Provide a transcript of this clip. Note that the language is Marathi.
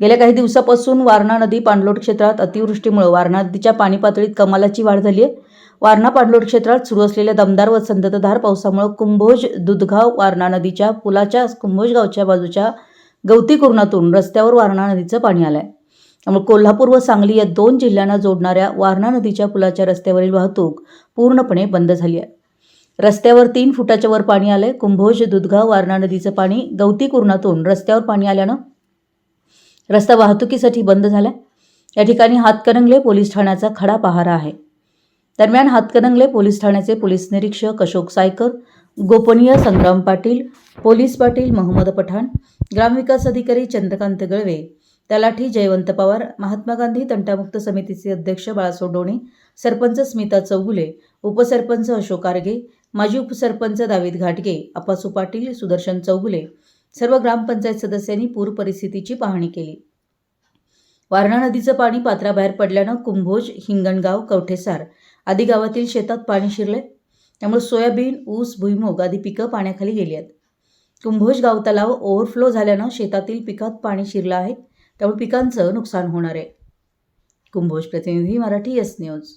गेल्या काही दिवसापासून वारणा नदी पाणलोट क्षेत्रात अतिवृष्टीमुळे वारणा नदीच्या पाणी पातळीत कमालाची वाढ झाली आहे. वारणा पाणलोट क्षेत्रात सुरू असलेल्या दमदार व संततधार पावसामुळे कुंभोज दुधगाव वारणा नदीच्या पुलाच्या कुंभोज गावच्या बाजूच्या गवती कुरणातून रस्त्यावर वारणा नदीचं पाणी आलंय. त्यामुळे कोल्हापूर व सांगली या दोन जिल्ह्यांना जोडणाऱ्या वारणा नदीच्या पुलाच्या रस्त्यावरील वाहतूक पूर्णपणे बंद झाली आहे. रस्त्यावर तीन फुटाच्या वर पाणी आलंय. कुंभोज दुधगाव वारणा नदीचं पाणी गवती कुरणातून रस्त्यावर पाणी आल्यानं रस्ता वाहतुकीसाठी बंद झाला. या ठिकाणी हातकणंगले पोलीस ठाण्याचा खडा पहारा आहे. दरम्यान हातकणंगले पोलीस ठाण्याचे पोलीस निरीक्षक अशोक सायकर गोपनीय संग्राम पाटील पोलीस पाटील मोहम्मद पठाण ग्रामविकास अधिकारी चंद्रकांत गळवे तलाठी जयवंत पवार महात्मा गांधी तंटामुक्त समितीचे अध्यक्ष बाळासो डोणे सरपंच स्मिता चौगुले उपसरपंच अशोक आर्गे माजी उपसरपंच दावीद घाटगे अपासू पाटील सुदर्शन चौगुले सर्व ग्रामपंचायत सदस्यांनी पूर परिस्थितीची पाहणी केली. वारणा नदीचं पाणी पात्राबाहेर पडल्यानं कुंभोज हिंगणगाव कवठेसार आदी गावातील शेतात पाणी शिरले त्यामुळे सोयाबीन ऊस भुईमूग आदी पिकं पाण्याखाली गेली आहेत. कुंभोज गाव तलाव ओव्हरफ्लो झाल्यानं शेतातील पिकात पाणी शिरलं आहे. त्यामुळे पिकांचं नुकसान होणार आहे. कुंभोज प्रतिनिधी मराठी एस न्यूज.